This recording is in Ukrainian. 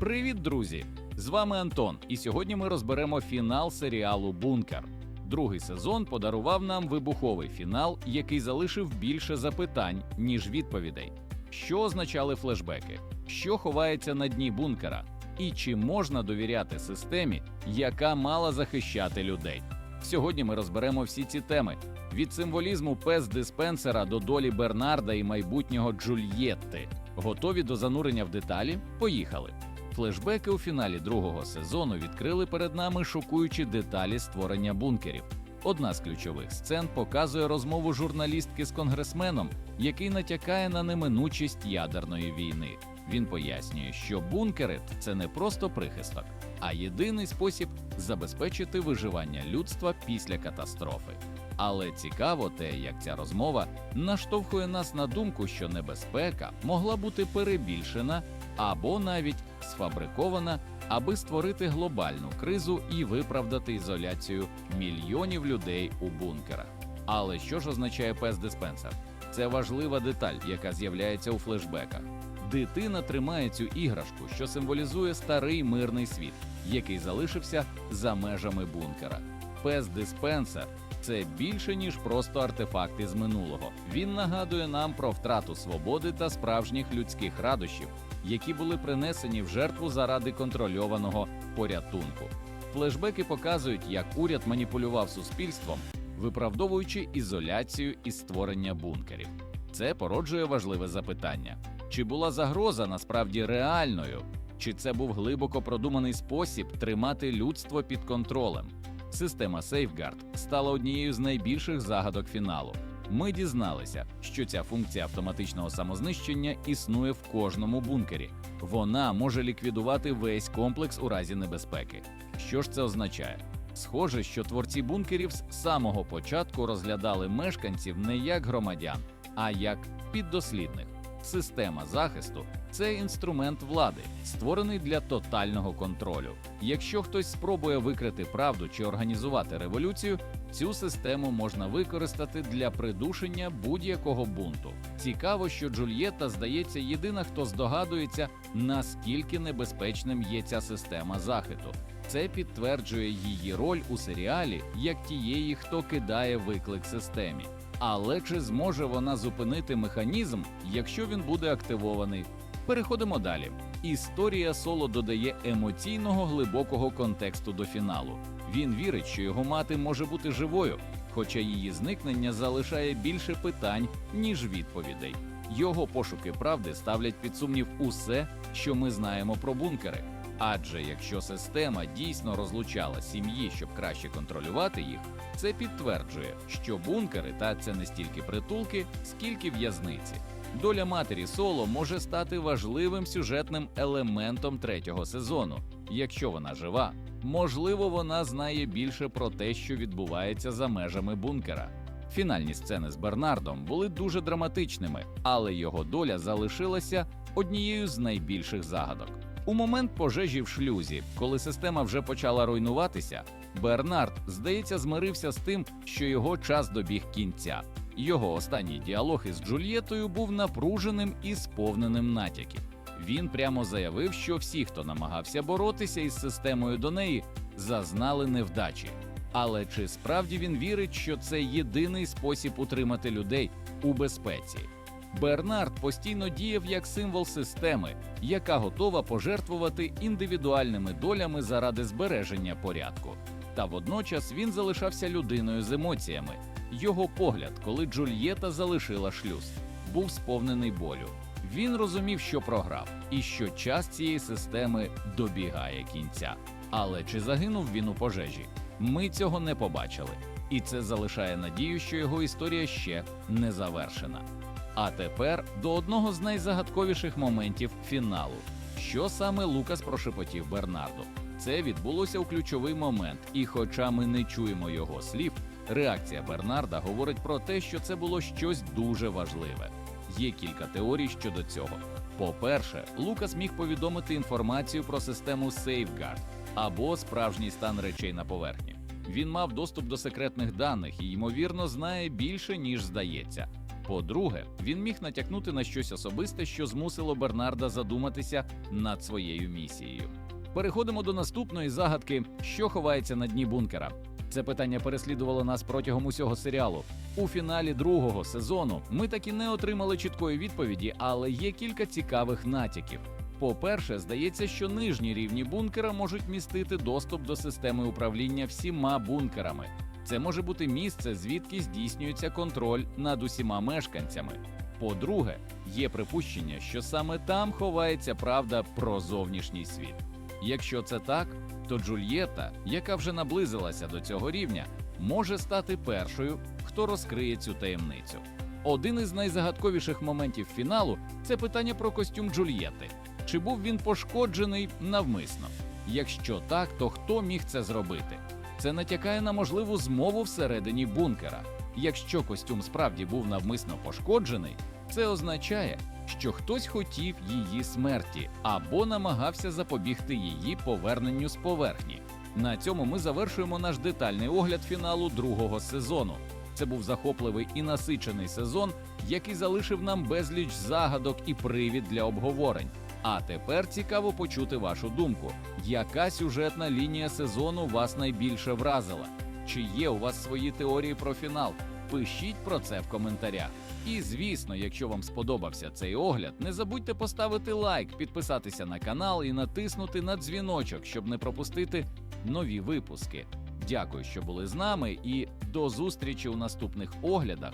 Привіт, друзі! З вами Антон, і сьогодні ми розберемо фінал серіалу Бункер. Другий сезон подарував нам вибуховий фінал, який залишив більше запитань, ніж відповідей. Що означали флешбеки? Що ховається на дні бункера? І чи можна довіряти системі, яка мала захищати людей? Сьогодні ми розберемо всі ці теми від символізму пес диспенсера до долі Бернарда і майбутнього Джульєтти. Готові до занурення в деталі? Поїхали! Флешбеки у фіналі другого сезону відкрили перед нами шокуючі деталі створення бункерів. Одна з ключових сцен показує розмову журналістки з конгресменом, який натякає на неминучість ядерної війни. Він пояснює, що бункери це не просто прихисток, а єдиний спосіб забезпечити виживання людства після катастрофи. Але цікаво те, як ця розмова наштовхує нас на думку, що небезпека могла бути перебільшена або навіть сфабрикована, аби створити глобальну кризу і виправдати ізоляцію мільйонів людей у бункерах. Але що ж означає пес диспенсер? Це важлива деталь, яка з'являється у флешбеках. Дитина тримає цю іграшку, що символізує старий мирний світ, який залишився за межами бункера. Пес диспенсер це більше ніж просто артефакт із минулого. Він нагадує нам про втрату свободи та справжніх людських радощів, які були принесені в жертву заради контрольованого порятунку. Флешбеки показують, як уряд маніпулював суспільством, виправдовуючи ізоляцію і створення бункерів. Це породжує важливе запитання: чи була загроза насправді реальною, чи це був глибоко продуманий спосіб тримати людство під контролем? Система Safeguard стала однією з найбільших загадок фіналу. Ми дізналися, що ця функція автоматичного самознищення існує в кожному бункері. Вона може ліквідувати весь комплекс у разі небезпеки. Що ж це означає? Схоже, що творці бункерів з самого початку розглядали мешканців не як громадян, а як піддослідних. Система захисту це інструмент влади, створений для тотального контролю. Якщо хтось спробує викрити правду чи організувати революцію, цю систему можна використати для придушення будь-якого бунту. Цікаво, що Джульєта здається єдина, хто здогадується, наскільки небезпечним є ця система захисту. Це підтверджує її роль у серіалі як тієї, хто кидає виклик системі. Але чи зможе вона зупинити механізм, якщо він буде активований? Переходимо далі. Історія соло додає емоційного глибокого контексту до фіналу. Він вірить, що його мати може бути живою, хоча її зникнення залишає більше питань, ніж відповідей. Його пошуки правди ставлять під сумнів усе, що ми знаємо про бункери. Адже якщо система дійсно розлучала сім'ї, щоб краще контролювати їх, це підтверджує, що бункери та це не стільки притулки, скільки в'язниці. Доля матері Соло може стати важливим сюжетним елементом третього сезону. Якщо вона жива, можливо, вона знає більше про те, що відбувається за межами бункера. Фінальні сцени з Бернардом були дуже драматичними, але його доля залишилася однією з найбільших загадок. У момент пожежі в шлюзі, коли система вже почала руйнуватися, Бернард, здається, змирився з тим, що його час добіг кінця. Його останній діалог із Джульєтою був напруженим і сповненим натяків. Він прямо заявив, що всі, хто намагався боротися із системою до неї, зазнали невдачі. Але чи справді він вірить, що це єдиний спосіб утримати людей у безпеці? Бернард постійно діяв як символ системи, яка готова пожертвувати індивідуальними долями заради збереження порядку. Та водночас він залишався людиною з емоціями. Його погляд, коли Джульєта залишила шлюз, був сповнений болю. Він розумів, що програв, і що час цієї системи добігає кінця. Але чи загинув він у пожежі? Ми цього не побачили, і це залишає надію, що його історія ще не завершена. А тепер до одного з найзагадковіших моментів фіналу. Що саме Лукас прошепотів Бернарду? Це відбулося у ключовий момент, і хоча ми не чуємо його слів, реакція Бернарда говорить про те, що це було щось дуже важливе. Є кілька теорій щодо цього. По-перше, Лукас міг повідомити інформацію про систему Safeguard або справжній стан речей на поверхні. Він мав доступ до секретних даних і, ймовірно, знає більше, ніж здається. По-друге, він міг натякнути на щось особисте, що змусило Бернарда задуматися над своєю місією. Переходимо до наступної загадки, що ховається на дні бункера. Це питання переслідувало нас протягом усього серіалу. У фіналі другого сезону ми так і не отримали чіткої відповіді, але є кілька цікавих натяків. По-перше, здається, що нижні рівні бункера можуть містити доступ до системи управління всіма бункерами. Це може бути місце, звідки здійснюється контроль над усіма мешканцями. По-друге, є припущення, що саме там ховається правда про зовнішній світ. Якщо це так, то Джульєта, яка вже наблизилася до цього рівня, може стати першою, хто розкриє цю таємницю. Один із найзагадковіших моментів фіналу це питання про костюм Джульєти. Чи був він пошкоджений навмисно? Якщо так, то хто міг це зробити? Це натякає на можливу змову всередині бункера. Якщо костюм справді був навмисно пошкоджений, це означає, що хтось хотів її смерті або намагався запобігти її поверненню з поверхні. На цьому ми завершуємо наш детальний огляд фіналу другого сезону. Це був захопливий і насичений сезон, який залишив нам безліч загадок і привід для обговорень. А тепер цікаво почути вашу думку. Яка сюжетна лінія сезону вас найбільше вразила? Чи є у вас свої теорії про фінал? Пишіть про це в коментарях. І звісно, якщо вам сподобався цей огляд, не забудьте поставити лайк, підписатися на канал і натиснути на дзвіночок, щоб не пропустити нові випуски. Дякую, що були з нами, і до зустрічі у наступних оглядах